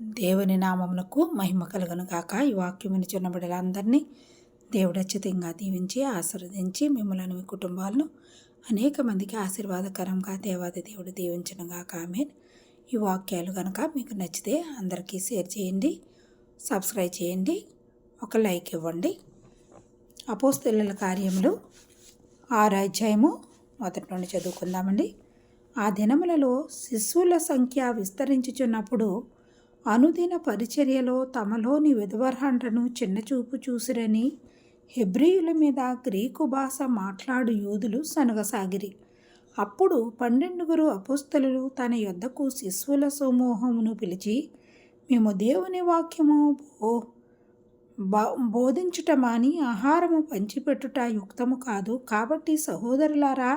దేవుని నామమునకు మహిమ కలుగును కాక ఈ వాక్యముని చిన్న బిడ్డలందరినీ దేవుడు దీవించి ఆశీర్వదించి మిమ్మల్ని మీ కుటుంబాలను అనేక మందికి ఆశీర్వాదకరంగా దేవాది దేవుడు దీవించనుగా కామెన్ ఆమె ఈ వాక్యాలు కనుక మీకు నచ్చితే అందరికీ షేర్ చేయండి సబ్స్క్రైబ్ చేయండి ఒక లైక్ ఇవ్వండి. అపోస్తుల కార్యములు ఆరు అధ్యాయము మొదటి నుండి చదువుకుందామండి. ఆ దినములలో శిశువుల సంఖ్య విస్తరించుచున్నప్పుడు అనుదిన పరిచర్యలో తమలోని విధవర్హంటను చిన్నచూపు చూసిరని హెబ్రియుల మీద గ్రీకు భాష మాట్లాడు యూదులు సనగసాగిరి. అప్పుడు పన్నెండుగురు అపుస్తలు తన యొద్దకు శిశువుల సమూహమును పిలిచి మేము దేవుని వాక్యము బో బోధించుట మాని ఆహారము పంచిపెట్టుట యుక్తము కాదు. కాబట్టి సహోదరులారా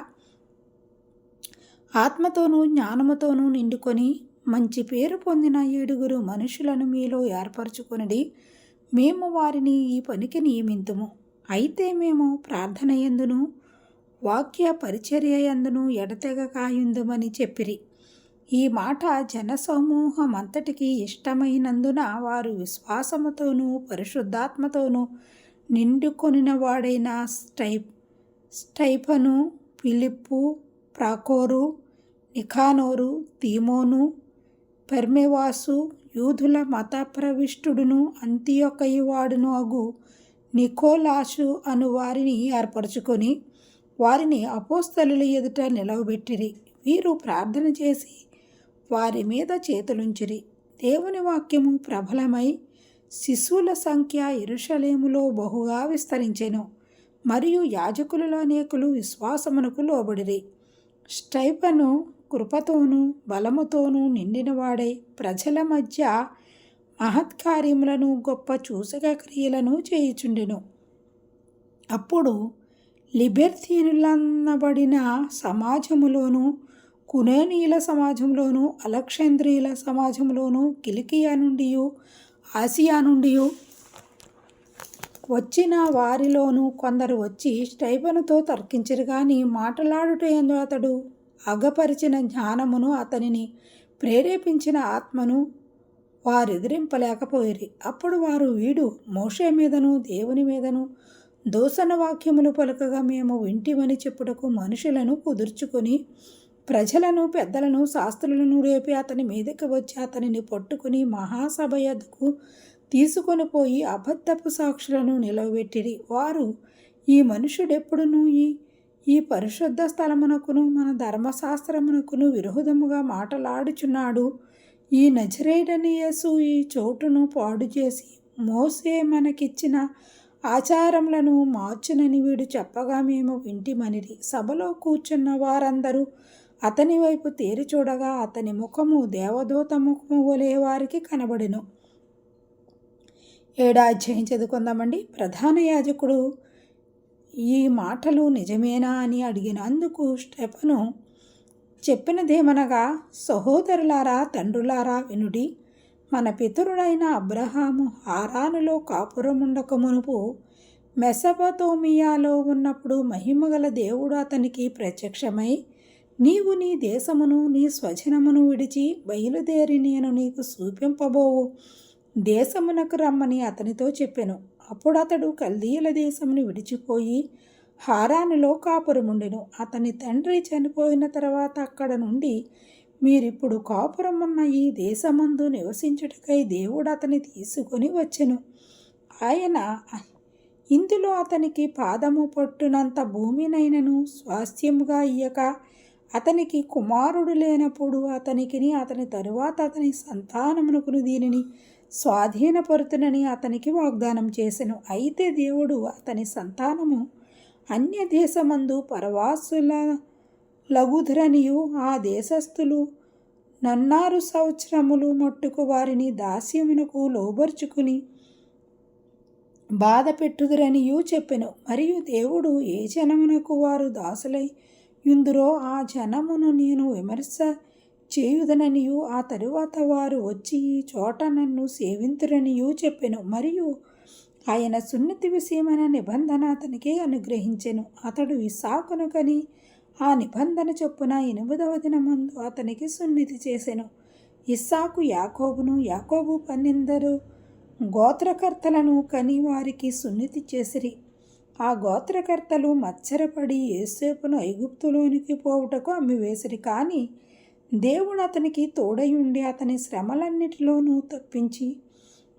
ఆత్మతోనూ జ్ఞానముతోనూ నిండుకొని మంచి పేరు పొందిన ఏడుగురు మనుషులను మీలో ఏర్పరచుకొనిడి మేము వారిని ఈ పనికి నియమింతుము. అయితే మేము ప్రార్థన ఎందును వాక్య పరిచర్య ఎందును ఎడతెగకాయుందుమని చెప్పిరి. ఈ మాట జనసమూహం అంతటికి ఇష్టమైనందున వారు విశ్వాసముతోనూ పరిశుద్ధాత్మతోనూ నిండుకొనిన వాడైన స్టైప్ స్టైఫను ఫిలిప్పు ప్రాకోరు నిఖానోరు తీమోను పెర్మెవాసు యూదుల మత ప్రవిష్టుడును అంత్యొకయువాడును అగు నికోలాసు అను వారిని ఏర్పరచుకొని వారిని అపోస్తలుల ఎదుట నిలవబెట్టిరి. వీరు ప్రార్థన చేసి వారి మీద చేతులుంచిరి. దేవుని వాక్యము ప్రబలమై శిశువుల సంఖ్య ఇరుషలేములో బహుగా విస్తరించెను. మరియు యాజకులలో అనేకులు విశ్వాసమునకు లోబడిరి. స్టైపను కృపతోనూ బలముతోనూ నిండినవాడై ప్రజల మధ్య మహత్కార్యములను గొప్ప చూసక క్రియలను చేయుచుండెను. అప్పుడు లిబెర్తీనులన్నబడిన సమాజములోనూ కునేనీల సమాజంలోనూ అలక్షేంద్రియుల సమాజంలోనూ కిలికియా నుండి ఆసియా నుండి వచ్చిన వారిలోనూ కొందరు వచ్చి స్టైబనుతో తర్కించరు కానీ మాట్లాడుటందు అతడు అగపరిచిన జ్ఞానమును అతనిని ప్రేరేపించిన ఆత్మను వారెదిరింపలేకపోయిరి. అప్పుడు వారు వీడు మోషే మీదను దేవుని మీదను దూషణ వాక్యములు పలుకగా మేము వింటిమని చెప్పుటకు మనుషులను కుదుర్చుకొని ప్రజలను పెద్దలను శాస్త్రులను రేపి అతని మీదకి వచ్చి అతనిని పట్టుకుని మహాసభ ఎదుకు తీసుకొని పోయి అబద్ధపు సాక్షులను నిలవబెట్టిరి. వారు ఈ మనుషుడెప్పుడునూ ఈ ఈ పరిశుద్ధ స్థలమునకును మన ధర్మశాస్త్రమునకును విరోధముగా మాటలాడుచున్నాడు. ఈ నజరేడని యేసు ఈ చోటును పాడు చేసి మోసే మనకిచ్చిన ఆచారములను మార్చునని వీడు చెప్పగా మేము వింటిమనిరి. సభలో కూర్చున్న వారందరూ అతని వైపు తేరి చూడగా అతని ముఖము దేవదూత ముఖము వలే వారికి కనబడెను. ఏడాధ్యాయం చదువుకుందామండి ప్రధాన యాజకుడు ఈ మాటలు నిజమేనా అని అడిగినందుకు స్టెఫను చెప్పినదేమనగా సహోదరులారా తండ్రులారా వినుడి మన పితరుడైన అబ్రహాము హారానులో కాపురముండక మునుపు మెసపతోమియాలో ఉన్నప్పుడు మహిమగల దేవుడు అతనికి ప్రత్యక్షమై నీవు నీ దేశమును నీ స్వజనమును విడిచి బయలుదేరి నేను నీకు చూపింపబోవు దేశమునకు రమ్మని అతనితో చెప్పెను. అప్పుడు అతడు కల్దీయుల దేశమును విడిచిపోయి హారానులో కాపురముండెను. అతని తండ్రి చనిపోయిన తర్వాత అక్కడ నుండి మీరిప్పుడు కాపురమున్న ఈ దేశమందు నివసించుటకై దేవుడు అతని తీసుకొని వచ్చెను. ఆయన ఇందులో అతనికి పాదము పట్టునంత భూమినైనను స్వాస్థ్యముగా ఇయ్యక అతనికి కుమారుడు లేనప్పుడు అతనికిని అతని తరువాత అతని సంతానమునకును దీనిని స్వాధీనపరుతునని అతనికి వాగ్దానం చేసెను. అయితే దేవుడు అతని సంతానము అన్య దేశమందు పరవాసుల లఘుధరనియు ఆ దేశస్థులు నన్నారు సంవత్సరములు మట్టుకు వారిని దాస్యమునకు లోబర్చుకుని బాధ పెట్టుదురనియూ చెప్పెను. మరియు దేవుడు ఏ జనమునకు వారు దాసులై యుందురో ఆ జనమును నేను విమర్శ చేయుదననియు ఆ తరువాత వారు వచ్చి ఈ చోట నన్ను సేవింతురనియు చెప్పెను. మరియు ఆయన సున్నతి విషయమైన నిబంధన అతనికి అనుగ్రహించెను. అతడు ఇసాకును కని ఆ నిబంధన చొప్పున ఎనిమిదవ దినమందు అతనికి సున్నితి చేసెను. ఇస్సాకు యాకోబును యాకోబు పన్నెందరు గోత్రకర్తలను కని వారికి సున్నితి చేసిరి. ఆ గోత్రకర్తలు మచ్చరపడి ఏసేపును ఐగుప్తులోనికి పోవుటకు అమ్మివేసిరి. కానీ దేవుడు అతనికి తోడై ఉండి అతని శ్రమలన్నిటిలోనూ తప్పించి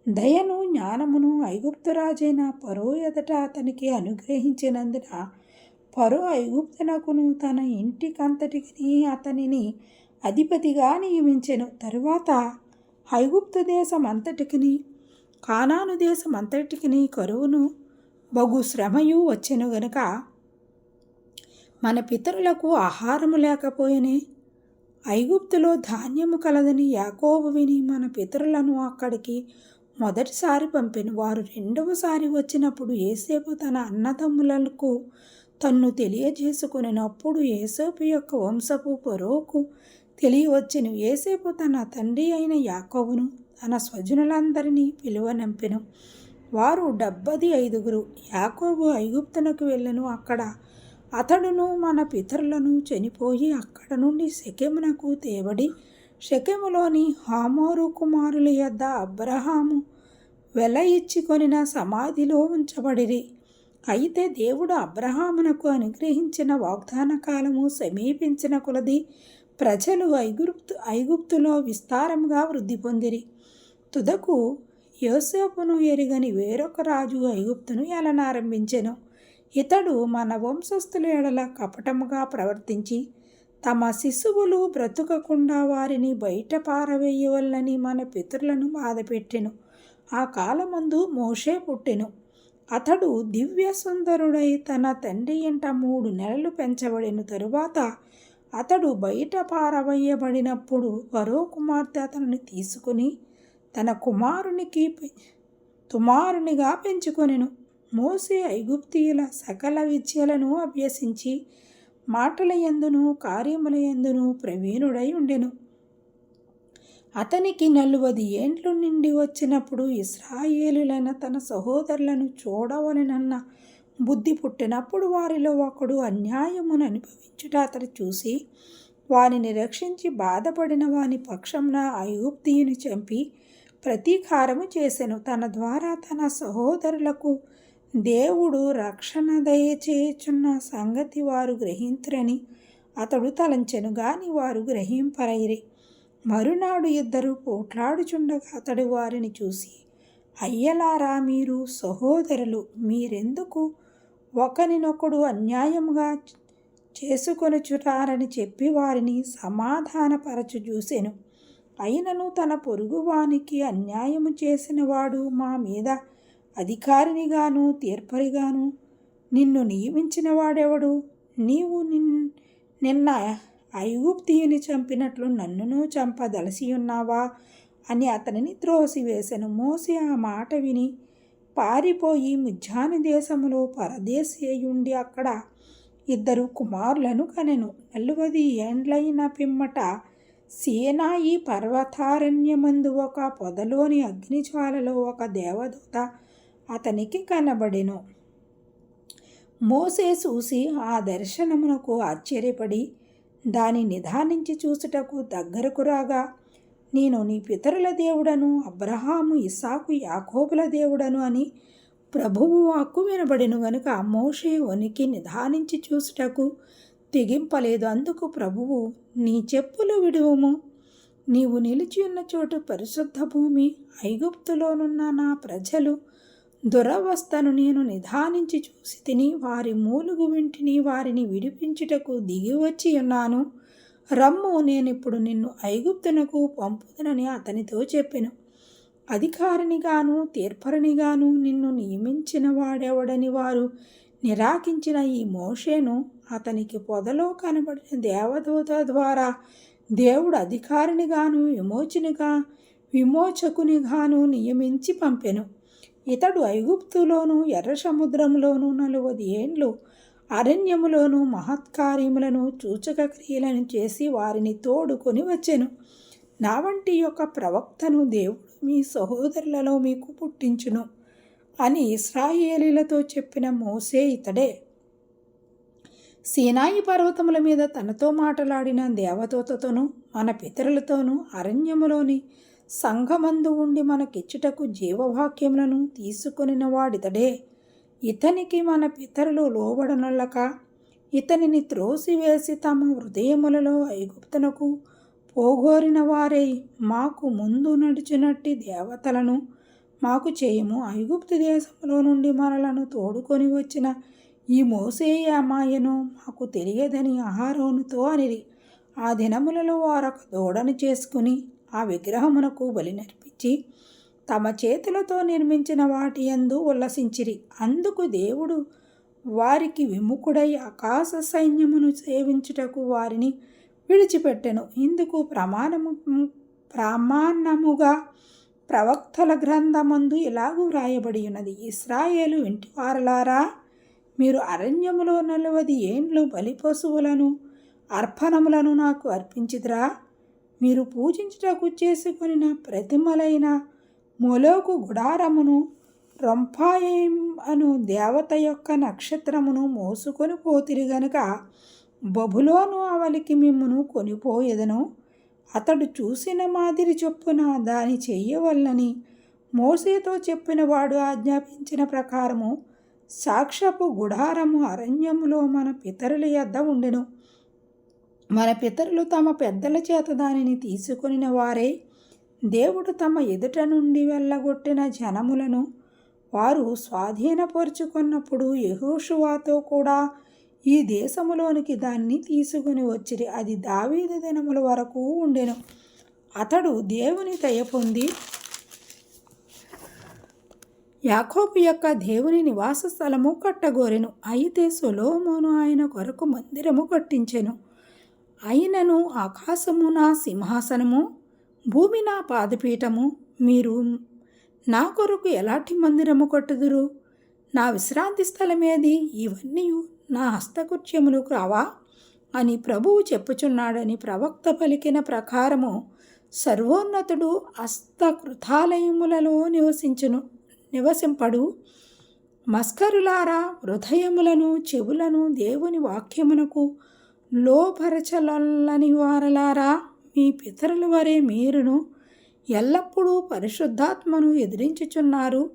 దయను జ్ఞానమును ఐగుప్తురాజైన పరో ఎదట అతనికి అనుగ్రహించినందున పరో ఐగుప్తునకును తన ఇంటికంతటికి అతనిని అధిపతిగా నియమించెను. తరువాత ఐగుప్తు దేశం అంతటికిని కానాను దేశం అంతటికిని కరువును బగు శ్రమయు వచ్చెను గనుక మన పితరులకు ఆహారము లేకపోయినే ఐగుప్తులో ధాన్యము కలదని యాకోబు విని మన పితరులను అక్కడికి మొదటిసారి పంపిన. వారు రెండవసారి వచ్చినప్పుడు ఏసేపు తన అన్నదమ్ములకు తన్ను తెలియజేసుకునేటప్పుడు ఏసేపు యొక్క వంశపు పొరోకు తెలియవచ్చెను. ఏసేపు తన తండ్రి అయిన యాకోబును తన స్వజనులందరినీ పిలువనంపెను. వారు డెబ్బది ఐదుగురు. యాకోబు ఐగుప్తునకు వెళ్ళను. అక్కడ అతడును మన పితరులను చనిపోయి అక్కడ నుండి శకెమునకు తేబడి శకెములోని హామోరు కుమారుల యొద్ద అబ్రహాము వెల ఇచ్చికొనిన సమాధిలో ఉంచబడిరి. అయితే దేవుడు అబ్రహామునకు అనుగ్రహించిన వాగ్దాన కాలము సమీపించిన కొలది ప్రజలు ఐగుప్తు ఐగుప్తులో విస్తారంగా వృద్ధి పొందిరి. తుదకు యోసేపును ఎరుగని వేరొక రాజు ఐగుప్తును ఏలనారంభించెను ఇతడు మన వంశస్థుల ఎడల కపటముగా ప్రవర్తించి తమ శిశువులు బ్రతుకకుండా వారిని బయట పారవేయవల్లని మన పితరులను బాధపెట్టెను. ఆ కాలమందు మోషే పుట్టెను. అతడు దివ్య సుందరుడై తన తండ్రి ఇంట మూడు నెలలు పెంచబడిన. తరువాత అతడు బయట పారవేయబడినప్పుడు వరో కుమార్తె అతనిని తీసుకుని తన కుమారునికి తుమారునిగా పెంచుకొనెను. మోసే ఐగుప్తియుల సకల విద్యలను అభ్యసించి మాటల ఎందును కార్యముల ఎందును ప్రవీణుడై ఉండెను. అతనికి నలువది ఏండ్లు నిండి వచ్చినప్పుడు ఇస్రాయేలులైన తన సహోదరులను చూడవలనన్న బుద్ధి పుట్టినప్పుడు వారిలో ఒకడు అన్యాయమును అనుభవించుట అతడు చూసి వానిని రక్షించి బాధపడిన వాని పక్షంన ఐగుప్తియుని చంపి ప్రతీకారము చేసెను. తన ద్వారా తన సహోదరులకు దేవుడు రక్షణ దయచేయుచున్న సంగతి వారు గ్రహించరని అతడు తలంచెను గాని వారు గ్రహింపరైరి. మరునాడు ఇద్దరు పోట్లాడుచుండగా అతడు వారిని చూసి అయ్యలారా మీరు సహోదరులు మీరెందుకు ఒకరినొకడు అన్యాయముగా చేసుకొనుచుటారని చెప్పి వారిని సమాధానపరచు చూసెను. అయినను తన పొరుగువానికి అన్యాయము చేసినవాడు మా మీద అధికారినిగాను తీర్పరిగాను నిన్ను నియమించిన వాడెవడు? నీవు నిన్ నిన్న ఐగుప్తియుని చంపినట్లు నన్నును చంపదలసి ఉన్నావా? అని అతనిని త్రోసివేశను మోసి ఆ మాట విని పారిపోయి ముజ్జాని దేశములో పరదేశి అక్కడ ఇద్దరు కుమారులను కనెను. నలువది ఏండ్లైన పిమ్మట సేనాయి పర్వతారణ్యమందు ఒక పొదలోని అగ్నిజ్వాలలో ఒక దేవదూత అతనికి కనబడెను. మోసే చూసి ఆ దర్శనమునకు ఆశ్చర్యపడి దాని నిధానించి చూసుటకు దగ్గరకు రాగా నేను నీ పితరుల దేవుడను అబ్రహాము ఇసాకు యాకోబుల దేవుడను అని ప్రభువు వాక్కు వినబడిను గనుక మోషే వనికి నిధానించి చూసుటకు తెగింపలేదు. అందుకు ప్రభువు నీ చెప్పులు విడువము. నీవు నిలిచి ఉన్న చోటు పరిశుద్ధ భూమి ఐగుప్తులోనున్న నా ప్రజలు దురవస్థను నేను నిధానించి చూసి తిని వారి మూలుగు వింటిని వారిని విడిపించుటకు దిగివచ్చి ఉన్నాను. రమ్ము నేనిప్పుడు నిన్ను ఐగుప్తునకు పంపుదనని అతనితో చెప్పెను. అధికారినిగాను తీర్పరినిగాను నిన్ను నియమించిన వాడెవడని వారు నిరాకించిన ఈ మోషేను అతనికి పొదలో కనబడిన దేవదూత ద్వారా దేవుడు అధికారినిగాను విమోచనిగా విమోచకునిగాను నియమించి పంపెను. ఇతడు ఐగుప్తులోను ఎర్ర సముద్రంలోను నలువది ఏండ్లు అరణ్యములోను మహత్కార్యములను సూచక క్రియలను చేసి వారిని తోడుకొని వచ్చెను నా వంటి యొక్క ప్రవక్తను దేవుడు మీ సహోదరులలో మీకు పుట్టించును అని ఇస్రాయేలీలతో చెప్పిన మోసే ఇతడే. సీనాయి పర్వతముల మీద తనతో మాట్లాడిన దేవదూతతోనూ మన పితరులతోనూ అరణ్యములోని సంఘమందు ఉండి మనకిచ్చుటకు జీవవాక్యములను తీసుకొనిన వాడితడే ఇతనికి మన పితరులు లోబడనొల్లక ఇతనిని త్రోసివేసి తమ హృదయములలో ఐగుప్తునకు పోగోరిన వారై మాకు ముందు నడిచినట్టి దేవతలను మాకు చేయము ఐగుప్తు దేశంలో నుండి మనలను తోడుకొని వచ్చిన ఈ మోసే అమాయను మాకు తెలియదని ఆహారోనుతో అనిరి. ఆ దినములలో వారొక దూడను చేసుకుని ఆ విగ్రహమునకు బలి నర్పించి తమ చేతులతో నిర్మించిన వాటి యందు ఉల్లసించిరి. అందుకు దేవుడు వారికి విముఖుడై ఆకాశ సైన్యమును సేవించుటకు వారిని విడిచిపెట్టెను. ఇందుకు ప్రమాణము ప్రమాణముగా ప్రవక్తల గ్రంథమందు ఇలాగూ వ్రాయబడి ఉన్నది ఇస్రాయేలు ఇంటివారలారా మీరు అరణ్యములో నలువది ఏండ్లు బలి పశువులను అర్పణములను నాకు అర్పించిదిరా. మీరు పూజించుటకు చేసుకొనిన ప్రతిమలైన మొలోకు గుడారమును రొంపాయం అను దేవత యొక్క నక్షత్రమును మోసుకొని పోతిరి గనుక బబులోను అవలికి మిమ్మును కొనిపోయేదను. అతడు చూసిన మాదిరి చొప్పున దాని చెయ్యవల్లని మోసేతో చెప్పిన వాడు ఆజ్ఞాపించిన ప్రకారము సాక్షపు గుడారము అరణ్యములో మన పితరుల యొద్ద ఉండెను. మన పితరులు తమ పెద్దల చేత దానిని తీసుకొనిన వారే దేవుడు తమ ఎదుట నుండి వెళ్ళగొట్టిన జనములను వారు స్వాధీనపరుచుకున్నప్పుడు యహోషువాతో కూడా ఈ దేశములోనికి దాన్ని తీసుకుని వచ్చిరి. అది దావీదు దినముల వరకు ఉండెను. అతడు దేవుని దయ పొంది యాకోబు యొక్క దేవుని నివాస స్థలము కట్టగోరెను. అయితే సొలోమోను ఆయన కొరకు మందిరము కట్టించెను. అయినను ఆకాశము నా సింహాసనము భూమి నా పాదపీఠము మీరు నా కొరకు ఎలాంటి మందిరము కట్టుదురు? నా విశ్రాంతి స్థలమేది? ఇవన్నీ నా హస్తకృత్యములు కావా అని ప్రభువు చెప్పుచున్నాడని ప్రవక్త పలికిన ప్రకారము సర్వోన్నతుడు హస్తకృతాలయములలో నివసించును నివసింపడు. మస్కరులారా హృదయములను చెవులను దేవుని వాక్యమునకు లోపరచలొల్లని వారలారా మీ పితరుల వరే మీరును ఎల్లప్పుడూ పరిశుద్ధాత్మను ఎదిరించుచున్నారు.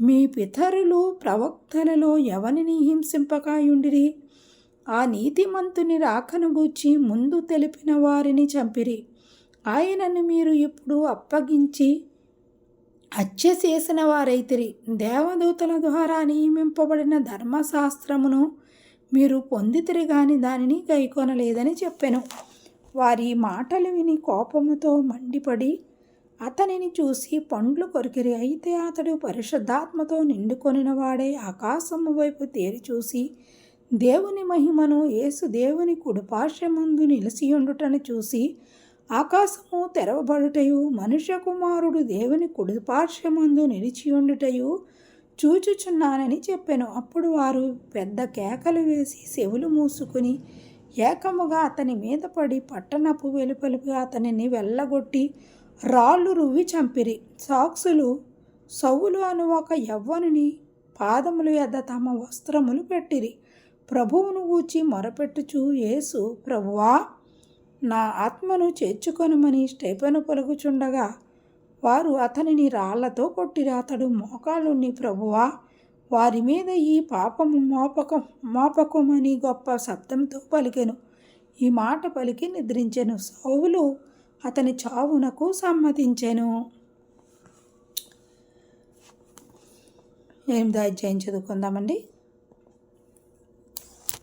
మీ పితరులు ప్రవక్తలలో ఎవరిని హింసింపకాయుండిరి? ఆ నీతిమంతుని రాకను గూర్చి ముందు తెలిపిన వారిని చంపిరి. ఆయనను మీరు ఇప్పుడు అప్పగించి హత్య చేసిన వారైతిరి. దేవదూతల ద్వారా నియమింపబడిన ధర్మశాస్త్రమును మీరు పొందితిరి గాని దానిని గైకొనలేదని చెప్పెను. వారి మాటలు విని కోపముతో మండిపడి అతనిని చూసి పండ్లు కొరికిరి. అయితే అతడు పరిశుద్ధాత్మతో నిండుకొనిన వాడే ఆకాశము వైపు తేరి చూసి దేవుని మహిమను యేసు దేవుని కుడిపార్శ్వమందు నిలిచియుండుటను చూసి ఆకాశము తెరవబడుటయు మనుష్య కుమారుడు దేవుని కుడిపార్శ్వమందు నిలిచియుండుటయు చూచుచున్నానని చెప్పాను. అప్పుడు వారు పెద్ద కేకలు వేసి చెవులు మూసుకుని ఏకముగా అతని మీద పడి పట్టణపు వెలుపలిపి అతనిని వెళ్ళగొట్టి రాళ్ళు రువ్వి చంపిరి. సాక్సులు సౌలు అను ఒక యవ్వనుని పాదములు ఎద్ద తమ వస్త్రములు పెట్టిరి. ప్రభువును ఊచి మొరపెట్టుచు యేసు ప్రభువా నా ఆత్మను చేర్చుకొనమని స్టెపను పలుకుచుండగా వారు అతనిని రాళ్ళతో కొట్టిరి అతడు మోకాలుని ప్రభువా వారి మీద ఈ పాపము మోపకం మోపకమని గొప్ప శబ్దంతో పలికెను. ఈ మాట పలికి నిద్రించెను. సౌలు అతని చావునకు సమ్మతించెను. ఏం అధ్యాయం చదువుకుందామండి.